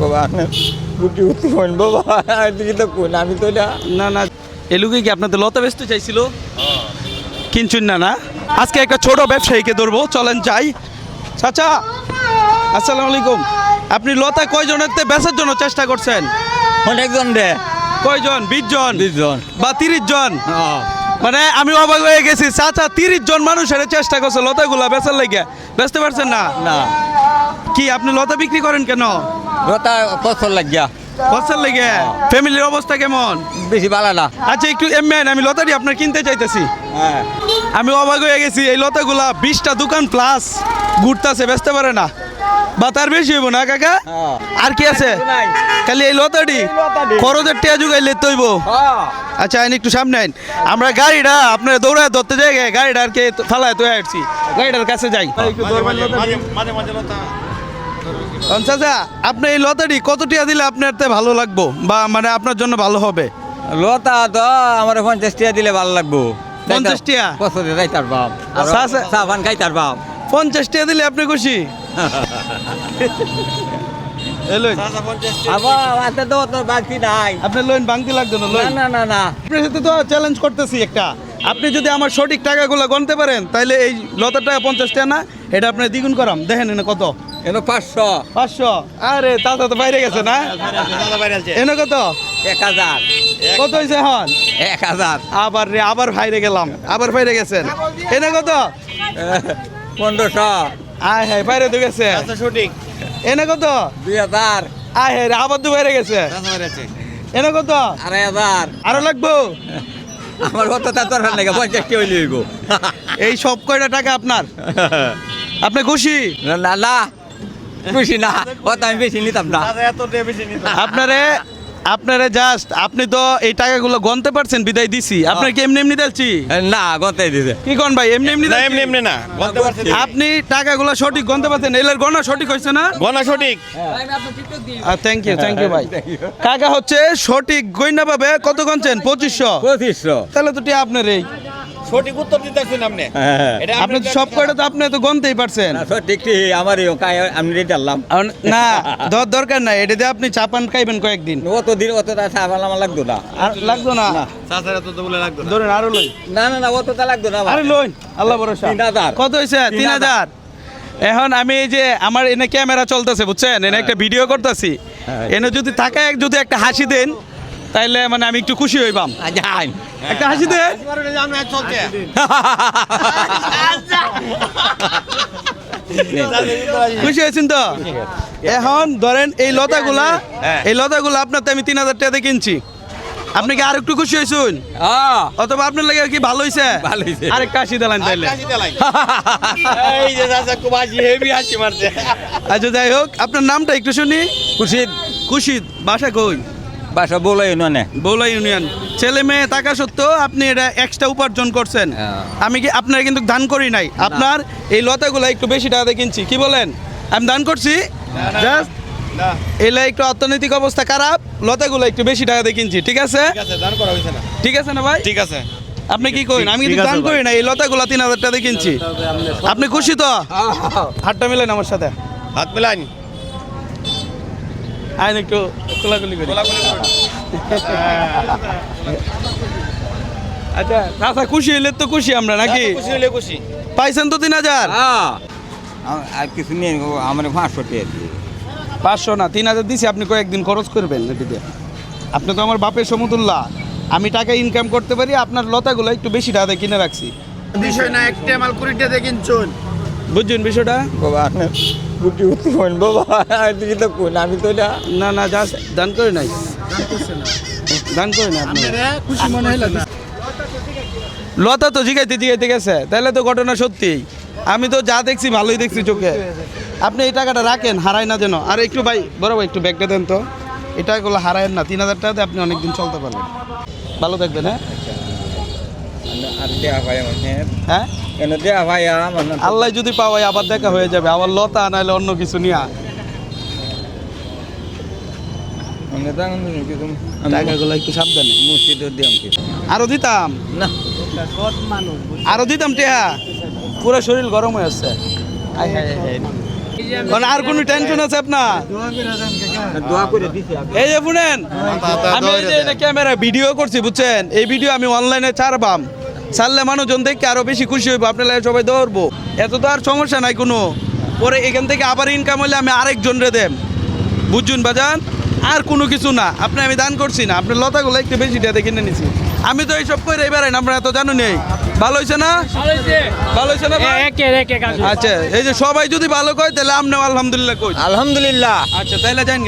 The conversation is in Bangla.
বাবা গুটি গুটি কোন বাবা এদিকে তো কোন আমি তো এটা না না এলুকে কি আপনাদের লতা বেচতে চাইছিল? কিনছুন না না? আজকে একটা ছোট ব্যবসায়ীকে ধরবো চলেন যাই। চাচা আসসালামু আলাইকুম। আপনি লতা কয়জনের তে বেচার জন্য চেষ্টা করছেন? অনেকজন রে। কয়জন? বিশ জন? বিশ জন। বা তিরিশ জন? মানে আমি অবাক হয়ে গেছি চাচা তিরিশ জন মানুষের চেষ্টা করছে লতাগুলা বেচার লেগে। বেচতে পারছেন না? না। কি আপনি লতা বিক্রি করেন কেন? রতা পছর লাগিয়া। বছর লেগে? ফ্যামিলির অবস্থা কেমন? বেশি ভালো না। আচ্ছা একটু এমএন আমি লতারি আপনার কিনতে চাইতেছি। হ্যাঁ। আমি অবাক হয়ে গেছি এই লতাগুলা বিশটা দোকান প্লাস ঘুরতেছে বেচতে পারে না। বা তার বেশি হইব না কাকা? হ্যাঁ। আর কি আছে? খালি এই লতাটি লতাটি। খরচের টিয়া যুগাইলে তৈব আচ্ছা আইন একটু সামনে আইন। আমরা গাড়িটা আপনার দৌড়ায় ধরতে যাই গে, গাড়িটা আর কে ফালায় তো আসছি গাড়িটার কাছে যাই। একটু ধরবেন লতাটি? চাচা আপনি এই লতাটি কত টিয়া দিলে আপনার তে ভালো লাগবো? বা মানে আপনার জন্য ভালো হবে? লতা তো আমার পঞ্চাশ টাকা দিলে ভালো লাগবো। 50 টিয়া? পছর যাইতার বাপ। চা- চা পান খাইতার বাপ। পঞ্চাশ টিয়া দিলে আপনি খুশি? তোর আপনি লোন ভাঙতে লাগতো না না না না না। আপনার সাথে তো চ্যালেঞ্জ করতেছি একটা। আপনি যদি আমার সঠিক টাকাগুলো গণতে পারেন তাহলে এই লতার টাকা পঞ্চাশ টাকা না এটা আপনি দ্বিগুণ করাম। দেখেন কত। এনো পাঁচশো। পাঁচশো? আরে তাতা তো বাইরে গেছে না? এনে কত? এক হাজার। কত হয়েছে এখন? এক হাজার। আবার রে আবার বাইরে গেলাম। আবার বাইরে গেছেন। এনে কত? পনেরোশো। আয় হ্যাঁ বাইরে তো গেছে। সঠিক। এনে কত? দুই হাজার। আয় হ্যাঁ রে আবার তো বাইরে গেছে। এনে কত? আড়াই হাজার। আরও লাগবো? আমার কত তার নাকি পঞ্চাশটি হইলে এই সব কয়টা টাকা আপনার? আপনি খুশি? না না। খুশি না কত আমি বেশি নিতাম না। এত বেশি নিতে আপনারে আপনারে জাস্ট আপনি তো এই টাকাগুলো গনতে পারছেন বিদায় দিছি। আপনার কি এমনি এমনি দিচ্ছি না গতে দিতে কি কোন ভাই এমনি এমনি না এমনি এমনি না আপনি টাকাগুলো সঠিক গনতে পারছেন এলের গণনা সঠিক হয়েছে না? গণা সঠিক। থ্যাংক ইউ থ্যাংক ইউ ভাই। কাকা হচ্ছে সঠিক গয়না পাবে কত গনছেন পঁচিশশো। পঁচিশশো। তাহলে তো টিয়া আপনার এই সঠিক উত্তর দিতেছেন আপনি। এটা আপনি সব কয়টা তো আপনি তো গনতেই পারছেন। ঠিক ঠিক আমার আমি রেডি না দর দরকার নাই এটা দিয়ে আপনি চাপান খাইবেন কয়েকদিন। অত দিন অত চাপাল আমার লাগতো না। আর লাগতো না? চাচারা তো বলে লাগতো ধরেন আরও লই। না না না অতটা লাগতো না আরে লইন আল্লাহ ভরসা। তিন হাজার। কত হয়েছে তিন তিন হাজার। এখন আমি এই যে আমার এনে ক্যামেরা চলতেছে বুঝছেন? এনে একটা ভিডিও করতেছি। হ্যাঁ। এনে যদি তাকায় যদি একটা হাসি দেন তাইলে মানে আমি একটু খুশি হইবাম। যাই একটা হাসি চলছে খুশি হয়েছেন তো? এখন ধরেন এই লতাগুলা হ্যাঁ। এই লতাগুলা আপনার তো আমি তিন হাজার টাকা কিনছি। আপনি কি আর একটু খুশি হয়েছুন? অথবা আপনার লাগে কি ভালো হয়েছে। আরেকটা হাসি দিলেন তাইলে। আচ্ছা যাই হোক আপনার নামটা একটু শুনি। খুশি খুশিদ বাসা কই? বাসা বলাই নে বৌলা ইউনিয়ন। ছেলে মেয়ে থাকা সত্ত্বেও আপনি এটা এক্সট্রা উপার্জন করছেন। হ্যাঁ। আমি কি আপনার কিন্তু দান করি নাই। আপনার এই লতাগুলো একটু বেশি টাকা দিয়ে কিনছি। কি বলেন? আমি দান করছি? জাস্ট এলা একটু অর্থনৈতিক অবস্থা খারাপ লতাগুলো একটু বেশি টাকা দিয়ে কিনছি। ঠিক আছে? ঠিক আছে না। ঠিক আছে না ভাই? ঠিক আছে। আপনি কি করেন? আমি কিন্তু দান করি না এই লতাগুলো তিন হাজার টাকা কিনছি। আপনি খুশি তো? হাতটা মিলেন আমার সাথে। হাত মেলাইন। আইন একটু খোলাখুলি করি। আচ্ছা চাচা খুশি হইলে তো খুশি আমরা নাকি? খুশি হলে খুশি। পাইছেন তো তিন হাজার? আর কিছু নিয়ে আমার পাঁচশো টাকা পাঁচশো না তিন হাজার দিছি আপনি কয়েকদিন খরচ করবেন এটিতে আপনি তো আমার বাপের সমতুল্লাহ আমি টাকা ইনকাম করতে পারি আপনার লতাগুলো একটু বেশি টাকা দিয়ে কিনে রাখছি। বিষয় না একটা মাল কুড়িটা দিয়ে কিনছুন। বুঝছেন বিষয়টা? বাবা গুটি গুটি কোন বাবা এদিকে তো কোন আমি তো এটা না না জাস্ট দান করে নাই দান করে না আপনি খুশি মনে হলো লতা তো জিগাইতে জিগাইতে গেছে তাহলে তো ঘটনা সত্যি আমি তো যা দেখছি ভালোই দেখছি চোখে আপনি এই টাকাটা রাখেন হারায় না যেন আর একটু ভাই বড় ভাই একটু ব্যাগটা দেন তো এই টাকাগুলো হারায়েন না তিন হাজার টাকাতে আপনি অনেকদিন চলতে পারবেন ভালো থাকবেন হ্যাঁ হ্যাঁ কেন দেয়া ভাই আল্লাহ যদি পাওয়াই আবার দেখা হয়ে যাবে আবার লতা নাহলে অন্য কিছু নিয়ে। আরও দিতাম। না। আরও দিতাম টেহা। পুরো শরীর গরম হয়ে আসছে। আয় আর কোনো টেনশন আছে আপনার? দোয়া করে দিছি এই যে শুনেন আমি ক্যামেরা ভিডিও করছি বুঝছেন? এই ভিডিও আমি অনলাইনে ছাড়বাম। ছাড়লে মানুষজন দেখে আরও বেশি খুশি হইব আপনারা সবাই ধরবো এত তো আর সমস্যা নাই কোনো। পরে এখান থেকে আবার ইনকাম হলে আমি আরেকজন রে দেম। বুঝছুন বাজান? আর কোনো কিছু না। আপনি আমি দান করছি না। আপনার লতাগুলো একটু বেশি টাকা কিনে নিছি। আমি তো এইসব করে এবারে আপনারা এত জানো নেই। ভালো হয়েছে না? ভালো হয়েছে না আচ্ছা এই যে সবাই যদি ভালো কয় তাহলে আপনিও আলহামদুলিল্লাহ কই। আলহামদুলিল্লাহ। আচ্ছা তাহলে যান।